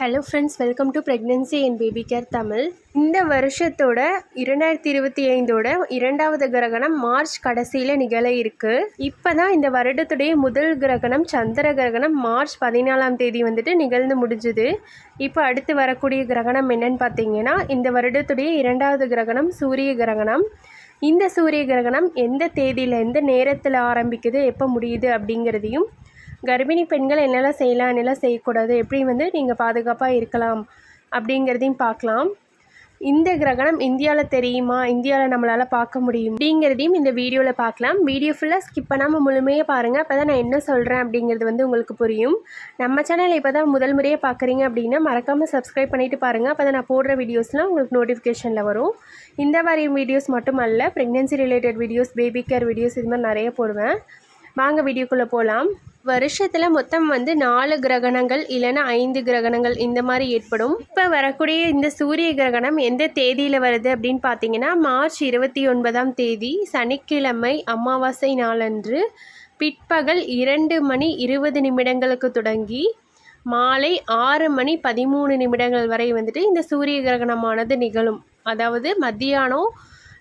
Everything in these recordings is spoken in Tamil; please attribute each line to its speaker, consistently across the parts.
Speaker 1: Hello friends welcome to pregnancy and baby care Tamil இந்த வருஷத்தோட இரண்டாயிரத்தி இருபத்தி ஐந்தோட இரண்டாவது கிரகணம் மார்ச் கடைசியில் நிகழ இருக்கு. இப்போ தான் இந்த வருடத்துடைய முதல் கிரகணம் சந்திர கிரகணம் மார்ச் பதினாலாம் தேதி வந்துட்டு நிகழ்ந்து முடிஞ்சுது. இப்போ அடுத்து வரக்கூடிய கிரகணம் என்னன்னு பார்த்தீங்கன்னா இந்த வருடத்துடைய இரண்டாவது கிரகணம் சூரிய கிரகணம். இந்த சூரிய கிரகணம் எந்த தேதியில் எந்த நேரத்தில் ஆரம்பிக்குது எப்போ முடியுது அப்படிங்கிறதையும் கர்ப்பிணி பெண்கள் என்னெல்லாம் செய்யலாம் என்னெல்லாம் செய்யக்கூடாது எப்படி வந்து நீங்கள் பாதுகாப்பாக இருக்கலாம் அப்படிங்கிறதையும் பார்க்கலாம். இந்த கிரகணம் இந்தியாவில் தெரியுமா? இந்தியாவில் நம்மளால் பார்க்க முடியும் அப்படிங்கிறதையும் இந்த வீடியோவில் பார்க்கலாம். வீடியோ ஃபுல்லாக ஸ்கிப் பண்ணாமல் முழுமையாக பாருங்கள் அப்போ தான் நான் என்ன சொல்கிறேன் அப்படிங்கிறது வந்து உங்களுக்கு புரியும். நம்ம சேனல் இப்போ தான் முதல் முறையாக பார்க்குறீங்க அப்படின்னா மறக்காமல் சப்ஸ்கிரைப் பண்ணிவிட்டு பாருங்கள் அப்போ தான் நான் போடுற வீடியோஸ்லாம் உங்களுக்கு நோட்டிஃபிகேஷனில் வரும். இந்த மாதிரி வீடியோஸ் மட்டும் அல்ல pregnancy related videos baby care videos இது மாதிரி நிறைய போடுவேன். வாங்க வீடியோக்குள்ளே போகலாம் வருஷத்தில் மொத்தம் வந்து நாலு கிரகணங்கள் இல்லைன்னா ஐந்து கிரகணங்கள் இந்த மாதிரி ஏற்படும். இப்போ வரக்கூடிய இந்த சூரிய கிரகணம் எந்த தேதியில் வருது அப்படின்னு பார்த்தீங்கன்னா மார்ச் இருபத்தி ஒன்பதாம் தேதி சனிக்கிழமை அமாவாசை நாளன்று பிற்பகல் இரண்டு மணி இருபது நிமிடங்களுக்கு தொடங்கி மாலை ஆறு மணி பதிமூணு நிமிடங்கள் வரை வந்துட்டு இந்த சூரிய கிரகணமானது நிகழும். அதாவது மத்தியானம்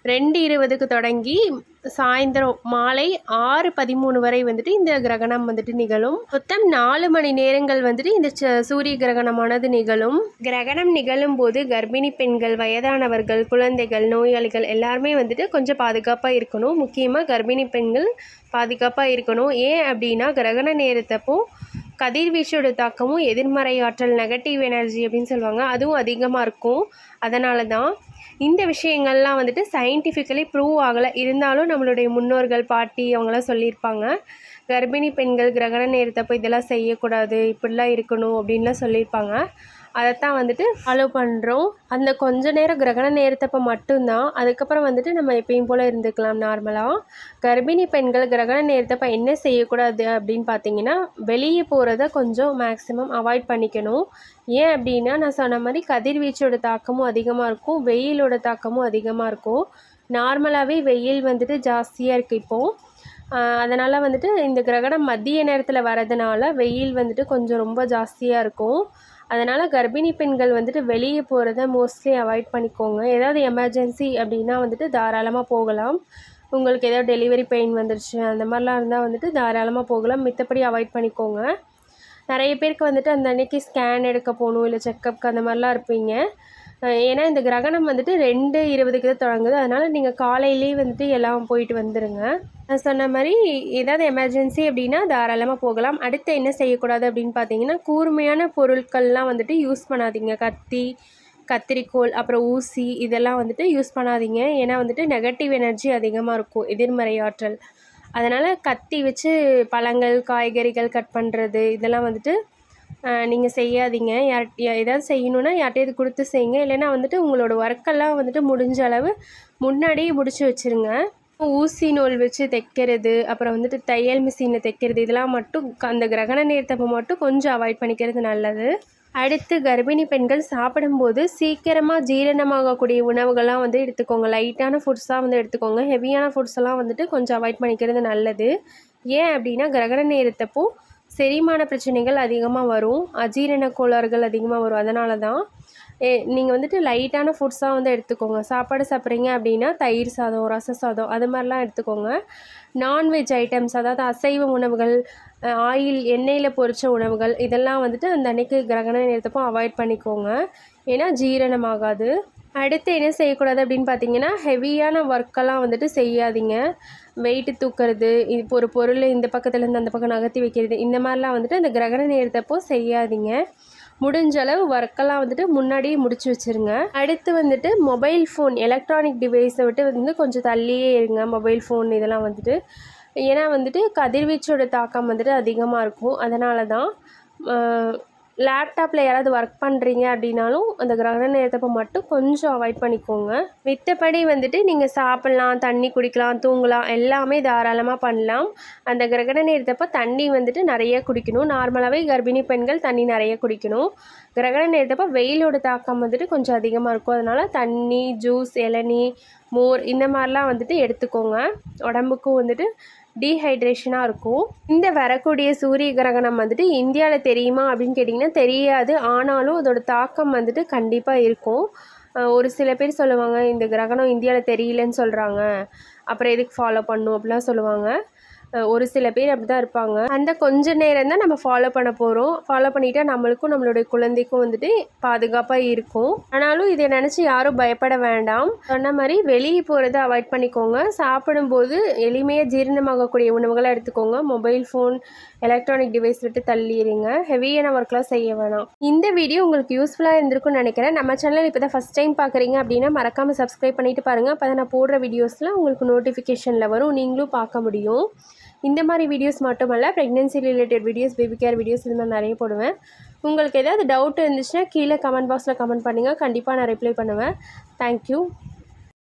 Speaker 1: ரெண்டு இருபதுக்கு தொடங்கி சாயந்தரம் மாலை ஆறு பதிமூணு வரை வந்துட்டு இந்த கிரகணம் வந்துட்டு நிகழும். மொத்தம் நாலு மணி நேரங்கள் வந்துட்டு இந்த ச- சூரிய கிரகணமானது நிகழும். கிரகணம் நிகழும் போது கர்ப்பிணி பெண்கள் வயதானவர்கள் குழந்தைகள் நோயாளிகள் எல்லாருமே வந்துட்டு கொஞ்சம் பாதுகாப்பாக இருக்கணும். முக்கியமாக கர்ப்பிணி பெண்கள் பாதுகாப்பாக இருக்கணும். ஏன் அப்படின்னா கிரகண நேரத்தப்போ கதிர்வீச்சோட தாக்கமும் எதிர்மறை ஆற்றல் நெகட்டிவ் எனர்ஜி அப்படின்னு சொல்லுவாங்க. அதுவும் அதிகமாக இருக்கும். அதனால தான் இந்த விஷயங்கள்லாம் வந்துட்டு சயின்டிஃபிக்கலி ப்ரூவ் ஆகலை. இருந்தாலும் நம்மளுடைய முன்னோர்கள் பாட்டி அவங்களாம் சொல்லியிருப்பாங்க. கர்ப்பிணி பெண்கள் கிரகண நேரத்தை போய் இதெல்லாம் செய்யக்கூடாது இப்படிலாம் இருக்கணும் அப்படின்லாம் சொல்லியிருப்பாங்க. அதைத்தான் வந்துட்டு ஃபாலோ பண்ணுறோம் அந்த கொஞ்ச நேரம் கிரகண நேரத்தப்போ மட்டும்தான். அதுக்கப்புறம் வந்துட்டு நம்ம எப்பயும் போல் இருந்துக்கலாம் நார்மலாக கர்ப்பிணி பெண்கள் கிரகண நேரத்தப்போ என்ன செய்யக்கூடாது அப்படின்னு பார்த்தீங்கன்னா வெளியே போகிறத கொஞ்சம் மேக்ஸிமம் அவாய்ட் பண்ணிக்கணும். ஏன் அப்படின்னா நான் சொன்ன மாதிரி கதிர்வீச்சோட தாக்கமும் அதிகமாக இருக்கும். வெயிலோட தாக்கமும் அதிகமாக இருக்கும். நார்மலாகவே வெயில் வந்துட்டு ஜாஸ்தியாக இருக்குது இப்போது அதனால் வந்துட்டு இந்த கிரகணம் மதிய நேரத்தில் வரதுனால வெயில் வந்துட்டு கொஞ்சம் ரொம்ப ஜாஸ்தியாக இருக்கும். அதனால் கர்ப்பிணி பெண்கள் வந்துட்டு வெளியே போகிறத மோஸ்ட்லி அவாய்ட் பண்ணிக்கோங்க. ஏதாவது எமர்ஜென்சி அப்படின்னா வந்துட்டு தாராளமாக போகலாம். உங்களுக்கு ஏதாவது டெலிவரி பெயின் வந்துருச்சு அந்த மாதிரிலாம் இருந்தால் வந்துட்டு தாராளமாக போகலாம். மித்தப்படி அவாய்ட் பண்ணிக்கோங்க. நிறைய பேருக்கு வந்துட்டு அந்த அன்னைக்கு ஸ்கேன் எடுக்க போகணும் இல்லை செக்கப்க்கு அந்த மாதிரிலாம் இருப்பீங்க. ஏன்னா இந்த கிரகணம் வந்துட்டு ரெண்டு இருபதுக்கு தான் தொடங்குது. அதனால் நீங்கள் காலையிலேயே வந்துட்டு எல்லாம் போயிட்டு வந்துடுங்க சொன்ன மாதிரி ஏதாவது எமர்ஜென்சி அப்படின்னா தாராளமாக போகலாம். அடுத்து என்ன செய்யக்கூடாது அப்படின்னு பார்த்தீங்கன்னா கூர்மையான பொருட்கள்லாம் வந்துட்டு யூஸ் பண்ணாதீங்க. கத்தி கத்திரிக்கோள் அப்புறம் ஊசி இதெல்லாம் வந்துட்டு யூஸ் பண்ணாதீங்க. ஏன்னா வந்துட்டு நெகட்டிவ் எனர்ஜி அதிகமாக இருக்கும் எதிர்மறை ஆற்றல். அதனால் கத்தி வச்சு பழங்கள் காய்கறிகள் கட் பண்ணுறது இதெல்லாம் வந்துட்டு நீங்கள் செய்யாதீங்க. யார் ஏதாவது செய்யணுன்னா யார்கிட்டயாவது கொடுத்து செய்யுங்க. இல்லைன்னா வந்துட்டு உங்களோட ஒர்க்கெல்லாம் வந்துட்டு முடிஞ்ச அளவு முன்னாடியே முடிச்சு வச்சுருங்க. ஊசி நூல் வச்சு தைக்கிறது அப்புறம் வந்துட்டு தையல் மிஷினில் தைக்கிறது இதெல்லாம் மட்டும் அந்த கிரகண நேரத்தப்போ மட்டும் கொஞ்சம் அவாய்ட் பண்ணிக்கிறது நல்லது. அடுத்து கர்ப்பிணி பெண்கள் சாப்பிடும்போது சீக்கிரமாக ஜீரணமாகக்கூடிய உணவுகள்லாம் வந்து எடுத்துக்கோங்க. லைட்டான ஃபுட்ஸாக வந்து எடுத்துக்கோங்க. ஹெவியான ஃபுட்ஸ்லாம் வந்துட்டு கொஞ்சம் அவாய்ட் பண்ணிக்கிறது நல்லது. ஏன் அப்படின்னா கிரகண நேரத்தப்போ செரிமான பிரச்சனைகள் அதிகமாக வரும். அஜீரண கோளாறுகள் அதிகமாக வரும். அதனால தான் நீங்கள் வந்துட்டு லைட்டான ஃபுட்ஸாக வந்து எடுத்துக்கோங்க. சாப்பாடு சாப்பிட்றீங்க அப்படின்னா தயிர் சாதம் ரச சாதம் அது மாதிரிலாம் எடுத்துக்கோங்க. நான்வெஜ் ஐட்டம்ஸ் அதாவது அசைவ உணவுகள் ஆயில் எண்ணெயில் பொரித்த உணவுகள் இதெல்லாம் வந்துட்டு அந்த அன்னைக்கு கிரகண நேரத்தப்போ அவாய்ட் பண்ணிக்கோங்க. ஏன்னா ஜீரணமாகாது. அடுத்து என்ன செய்யக்கூடாது அப்படின்னு பார்த்தீங்கன்னா ஹெவியான ஒர்க்கெல்லாம் வந்துட்டு செய்யாதீங்க. வெயிட்டு தூக்கிறது இப்போ ஒரு பொருள் இந்த பக்கத்துலேருந்து அந்த பக்கம் நகர்த்தி வைக்கிறது இந்த மாதிரிலாம் வந்துட்டு அந்த கிரகண நேரத்தப்போ செய்யாதீங்க. முடிஞ்ச அளவு ஒர்க்கெல்லாம் வந்துட்டு முன்னாடியே முடிச்சு வச்சுருங்க. அடுத்து வந்துட்டு மொபைல் ஃபோன் எலக்ட்ரானிக் டிவைஸை விட்டு வந்து கொஞ்சம் தள்ளியே இருங்க. மொபைல் ஃபோன் இதெல்லாம் வந்துட்டு ஏன்னா வந்துட்டு கதிர்வீச்சோட தாக்கம் வந்துட்டு அதிகமாக இருக்கும். அதனால தான் லேப்டாப்பில் யாராவது ஒர்க் பண்ணுறீங்க அப்படின்னாலும் அந்த கிரகண நேரத்தப்போ மட்டும் கொஞ்சம் அவாய்ட் பண்ணிக்கோங்க. மித்தபடி வந்துட்டு நீங்கள் சாப்பிட்லாம் தண்ணி குடிக்கலாம் தூங்கலாம் எல்லாமே தாராளமாக பண்ணலாம். அந்த கிரகண நேரத்தப்போ தண்ணி வந்துட்டு நிறைய குடிக்கணும். நார்மலாகவே கர்ப்பிணி பெண்கள் தண்ணி நிறைய குடிக்கணும். கிரகண நேரத்தப்போ வெயிலோட தாக்கம் வந்துட்டு கொஞ்சம் அதிகமாக இருக்கும். அதனால் தண்ணி ஜூஸ் இளநீ மோர் இந்த மாதிரிலாம் வந்துட்டு எடுத்துக்கோங்க. உடம்புக்கும் வந்துட்டு டீஹைட்ரேஷனாக இருக்கும். இந்த வரக்கூடிய சூரிய கிரகணம் வந்துட்டு இந்தியாவில் தெரியுமா அப்படின்னு கேட்டிங்கன்னா தெரியாது. ஆனாலும் அதோட தாக்கம் வந்துட்டு கண்டிப்பாக இருக்கும். ஒரு சில பேர் சொல்லுவாங்க இந்த கிரகணம் இந்தியாவில் தெரியலன்னு சொல்கிறாங்க அப்புறம் எதுக்கு ஃபாலோ பண்ணும் அப்படிலாம் சொல்லுவாங்க. ஒரு சில பேர் அப்படி தான் இருப்பாங்க. அந்த கொஞ்ச நேரம் தான் நம்ம ஃபாலோ பண்ண போகிறோம் ஃபாலோ பண்ணிட்டா நம்மளுக்கும் நம்மளுடைய குழந்தைக்கும் வந்துட்டு பாதுகாப்பாக இருக்கும். ஆனாலும் இதை நினச்சி யாரும் பயப்பட வேண்டாம். சொன்ன மாதிரி வெளியே போகிறத அவாய்ட் பண்ணிக்கோங்க. சாப்பிடும்போது எளிமையாக ஜீரணமாகக்கூடிய உணவுகளை எடுத்துக்கோங்க. மொபைல் ஃபோன் எலக்ட்ரானிக் டிவைஸ் விட்டு தள்ளிடுங்க. ஹெவியான ஒர்க்லாம் செய்ய வேணாம். இந்த வீடியோ உங்களுக்கு யூஸ்ஃபுல்லாக இருந்திருக்கும்னு நினைக்கிறேன். நம்ம சேனல் இப்போ தான் ஃபஸ்ட் டைம் பார்க்குறீங்க அப்படின்னா மறக்காமல் சப்ஸ்கிரைப் பண்ணிட்டு பாருங்கள் அப்போ தான் நான் போடுற வீடியோஸ்லாம் உங்களுக்கு நோட்டிஃபிகேஷனில் வரும். நீங்களும் பார்க்க முடியும். இந்த மாதிரி வீடியோஸ் மட்டுமல்ல pregnancy related videos baby care videos இது மாதிரி நிறைய போடுவேன். உங்களுக்கு ஏதாவது டவுட் இருந்துச்சுன்னா கீழே கமெண்ட் பாக்ஸில் கமெண்ட் பண்ணுங்கள் கண்டிப்பாக நான் ரிப்ளை பண்ணுவேன். தேங்க்யூ